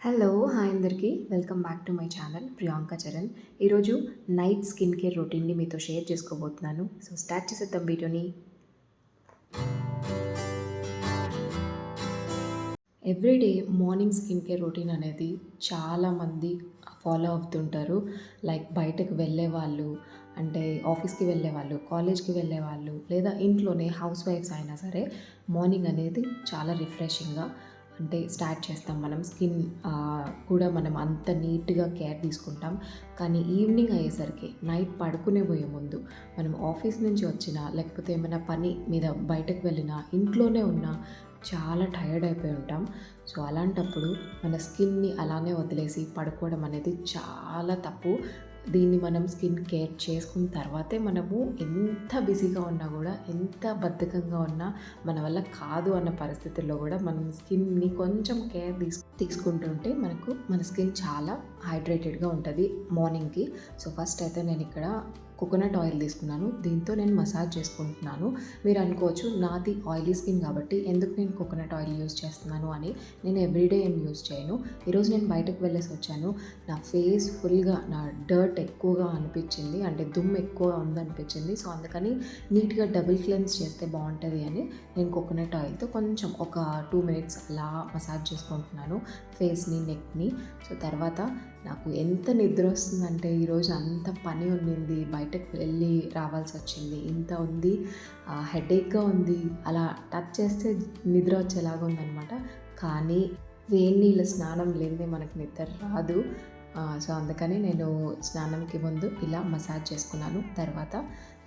Hello hi అందరికీ. Welcome back to my channel Priyanka Charan ఈరోజు night skin care రొటీన్ని మీతో share చేసుకోబోతున్నాను. So start చేసేద్దాం వీడియోని. Everyday morning skin care routine అనేది చాలామంది ఫాలో అవుతుంటారు. లైక్ బయటకు వెళ్ళే వాళ్ళు అంటే ఆఫీస్కి వెళ్ళే వాళ్ళు కాలేజ్కి వెళ్ళే వాళ్ళు లేదా ఇంట్లోనే హౌస్ వైఫ్స్ అయినా సరే మార్నింగ్ అనేది చాలా రిఫ్రెషింగ్గా అంటే స్టార్ట్ చేస్తాం మనం. స్కిన్ కూడా మనం అంత నీట్గా కేర్ తీసుకుంటాం. కానీ ఈవినింగ్ అయ్యేసరికి నైట్ పడుకునే పోయే ముందు మనం ఆఫీస్ నుంచి వచ్చినా లేకపోతే ఏమైనా పని మీద బయటకు వెళ్ళినా ఇంట్లోనే ఉన్నా చాలా టైర్డ్ అయిపోయి ఉంటాం. సో అలాంటప్పుడు మన స్కిన్ని అలానే వదిలేసి పడుకోవడం అనేది చాలా తప్పు. దీన్ని మనం స్కిన్ కేర్ చేసుకున్న తర్వాతే మనము ఎంత బిజీగా ఉన్నా కూడా ఎంత బద్ధకంగా ఉన్నా మన వల్ల కాదు అన్న పరిస్థితుల్లో కూడా మనం స్కిన్ని కొంచెం కేర్ తీసు తీసుకుంటుంటే మనకు మన స్కిన్ చాలా హైడ్రేటెడ్గా ఉంటుంది మార్నింగ్కి. సో ఫస్ట్ అయితే నేను ఇక్కడ కోకోనట్ ఆయిల్ తీసుకున్నాను. దీంతో నేను మసాజ్ చేసుకుంటున్నాను. మీరు అనుకోవచ్చు నాది ఆయిలీ స్కిన్ కాబట్టి ఎందుకు నేను కోకోనట్ ఆయిల్ యూజ్ చేస్తున్నాను అని నేను ఎవ్రీడే ఏం యూజ్ చేయను. ఈరోజు నేను బయటకు వెళ్ళేసి వచ్చాను. నా ఫేస్ ఫుల్గా నా డర్ట్ ఎక్కువగా అనిపించింది. అంటే దుమ్ము ఎక్కువ ఉందనిపించింది. సో అందుకని నీట్గా డబుల్ క్లెన్స్ చేస్తే బాగుంటుంది అని నేను కోకోనట్ ఆయిల్తో కొంచెం ఒక టూ మినిట్స్ అలా మసాజ్ చేసుకుంటున్నాను. ఫేస్ని నెక్ని సో తర్వాత నాకు ఎంత నిద్ర వస్తుందంటే ఈరోజు అంత పని ఉండింది. డాక్టర్కి వెళ్ళి రావాల్సి వచ్చింది. ఇంత ఉంది హెడేక్గా ఉంది అలా టచ్ చేస్తే నిద్ర వచ్చేలాగా ఉందనమాట కానీ వేడి నీళ్ళ స్నానం లేనిదే మనకు నిద్ర రాదు. సో అందుకని నేను స్నానంకి ముందు ఇలా మసాజ్ చేసుకున్నాను. తర్వాత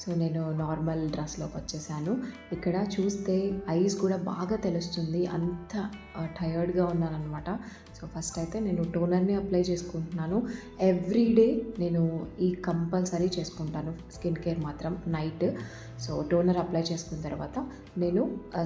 సో నేను నార్మల్ డ్రెస్లోకి వచ్చేసాను. ఇక్కడ చూస్తే ఐస్ కూడా బాగా తెలుస్తుంది. అంత టయర్డ్గా ఉన్నాను అనమాట సో ఫస్ట్ అయితే నేను టోనర్ని అప్లై చేసుకుంటున్నాను. ఎవ్రీ డే నేను ఈ కంపల్సరీ చేసుకుంటాను స్కిన్ కేర్ మాత్రం నైట్ సో టోనర్ అప్లై చేసుకున్న తర్వాత నేను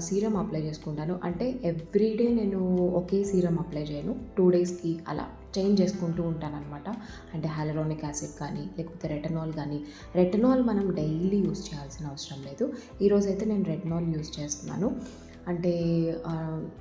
సీరం అప్లై చేసుకుంటాను. అంటే ఎవ్రీ డే నేను ఒకే సీరం అప్లై చేయను. టూ డేస్కి అలా చేంజ్ చేసుకుంటూ ఉంటాను అనమాట అంటే హ్యాలరోనిక్ యాసిడ్ కానీ లేకపోతే రెటనాల్ కానీ. రెటనాల్ మనం డైలీ యూస్ చేయాల్సిన అవసరం లేదు. ఈరోజు అయితే నేను రెటనాల్ యూస్ చేస్తున్నాను. అంటే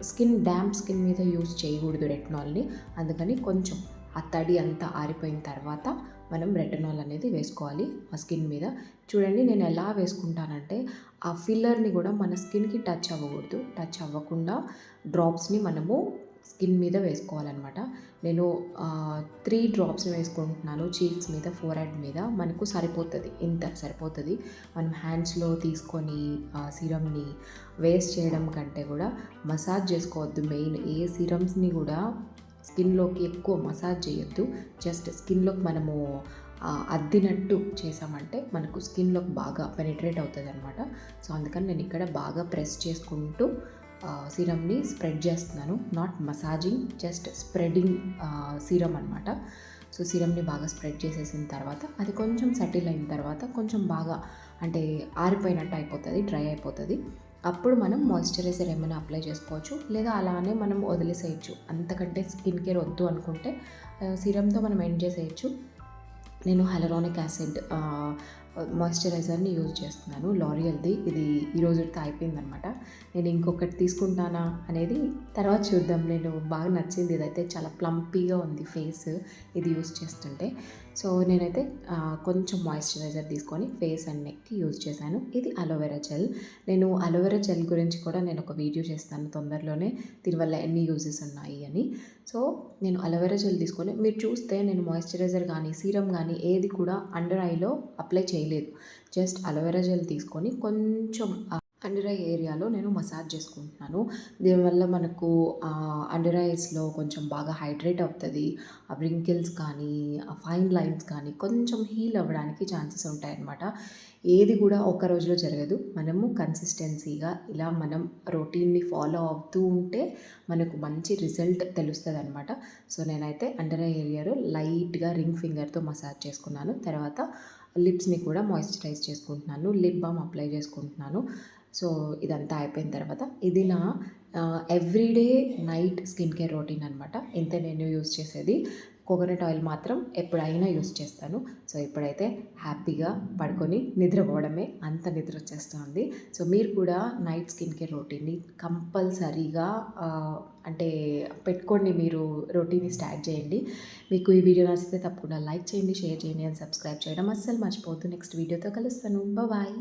స్కిన్ డ్యాంప్ స్కిన్ మీద యూస్ చేయకూడదు రెటనాల్ని అందుకని కొంచెం ఆ తడి అంతా ఆరిపోయిన తర్వాత మనం రెటనాల్ అనేది వేసుకోవాలి ఆ స్కిన్ మీద. చూడండి నేను ఎలా వేసుకుంటానంటే ఆ ఫిల్లర్ని కూడా మన స్కిన్కి టచ్ అవ్వకూడదు. టచ్ అవ్వకుండా డ్రాప్స్ని మనము స్కిన్ మీద వేసుకోవాలన్నమాట. నేను త్రీ డ్రాప్స్ వేసుకుంటున్నాను. చీక్స్ మీద ఫోర్ హెడ్ మీద. మనకు సరిపోతుంది. ఇంత సరిపోతుంది. మనం హ్యాండ్స్లో తీసుకొని సిరమ్ని వేస్ట్ చేయడం కంటే కూడా మసాజ్ చేసుకోవద్దు మెయిన్. ఏ సిరమ్స్ని కూడా స్కిన్లోకి ఎక్కువ మసాజ్ చేయొద్దు. జస్ట్ స్కిన్లోకి మనము అద్దినట్టు చేసామంటే మనకు స్కిన్లోకి బాగా పెనిట్రేట్ అవుతుంది అనమాట సో అందుకని నేను ఇక్కడ బాగా ప్రెస్ చేసుకుంటూ సీరమ్ని స్ప్రెడ్ చేస్తున్నాను. Not massaging just spreading serum అనమాట సో సీరమ్ని బాగా స్ప్రెడ్ చేసేసిన తర్వాత అది కొంచెం సెటిల్ అయిన తర్వాత కొంచెం బాగా అంటే ఆరిపోయినట్టు అయిపోతుంది డ్రై అయిపోతుంది. అప్పుడు మనం మాయిశ్చరైజర్ ఏమైనా అప్లై చేసుకోవచ్చు లేదా అలానే మనం వదిలేసేయచ్చు. అంతకంటే స్కిన్ కేర్ వద్దు అనుకుంటే సీరంతో మనం ఎండ్ చేసేయచ్చు. నేను హెలరానిక్ యాసిడ్ మాయిశ్చరైజర్ని యూజ్ చేస్తున్నాను లారియల్ది. ఇది ఈరోజుతో అయిపోయిందనమాట. నేను ఇంకొకటి తీసుకుంటానా అనేది తర్వాత చూద్దాం. నేను బాగా నచ్చింది. ఇదైతే చాలా ప్లంపీగా ఉంది ఫేస్ ఇది యూజ్ చేస్తుంటే. సో నేనైతే కొంచెం మాయిశ్చరైజర్ తీసుకొని ఫేస్ అండ్ నెక్కి యూజ్ చేశాను. ఇది అలోవెరా జెల్. నేను అలోవెరా జెల్ గురించి కూడా నేను ఒక వీడియో చేస్తాను తొందరలోనే. దీనివల్ల ఎన్ని యూజెస్ ఉన్నాయి అని. సో నేను అలోవెరా జెల్ తీసుకొని మీరు చూస్తే నేను మాయిశ్చరైజర్ కానీ సీరం కానీ ఏది కూడా అండర్ ఐలో అప్లై చేయలేదు. జస్ట్ అలోవెరా జెల్ తీసుకొని కొంచెం అండర్ ఐ ఏరియాలో నేను మసాజ్ చేసుకుంటున్నాను. దీనివల్ల మనకు అండర్ ఐస్లో కొంచెం బాగా హైడ్రేట్ అవుతుంది. ఆ వ్రింకిల్స్ కానీ ఆ ఫైన్ లైన్స్ కానీ కొంచెం హీల్ అవ్వడానికి ఛాన్సెస్ ఉంటాయన్నమాట. ఏది కూడా ఒక్క రోజులో జరగదు. మనము కన్సిస్టెన్సీగా ఇలా మనం రొటీన్ని ఫాలో అవుతూ ఉంటే మనకు మంచి రిజల్ట్ తెలుస్తుంది అనమాట సో నేనైతే అండర్ ఐ ఏరియాలో లైట్గా రింగ్ ఫింగర్తో మసాజ్ చేసుకున్నాను. తర్వాత లిప్స్ని కూడా మాయిశ్చరైజ్ చేసుకుంటున్నాను లిప్ బామ్ అప్లై చేసుకుంటున్నాను. సో ఇదంతా అయిపోయిన తర్వాత ఇది నా everyday night skin care routine అనమాట ఇంత నేను యూస్ చేసేది. కోకోనట్ ఆయిల్ మాత్రం ఎప్పుడైనా యూస్ చేస్తాను. సో ఇప్పుడైతే హ్యాపీగా పడుకొని నిద్రపోవడమే అంత నిద్ర వచ్చేస్తుంది. సో మీరు కూడా నైట్ స్కిన్ కేర్ రొటీన్ని కంపల్సరీగా అంటే పెట్టుకోండి మీరు రొటీన్ని స్టార్ట్ చేయండి. మీకు ఈ వీడియో నచ్చితే తప్పకుండా లైక్ చేయండి షేర్ చేయండి అండ్ సబ్స్క్రైబ్ చేయడం అస్సలు మర్చిపోవద్దు. నెక్స్ట్ వీడియోతో కలుస్తాను. బాయ్.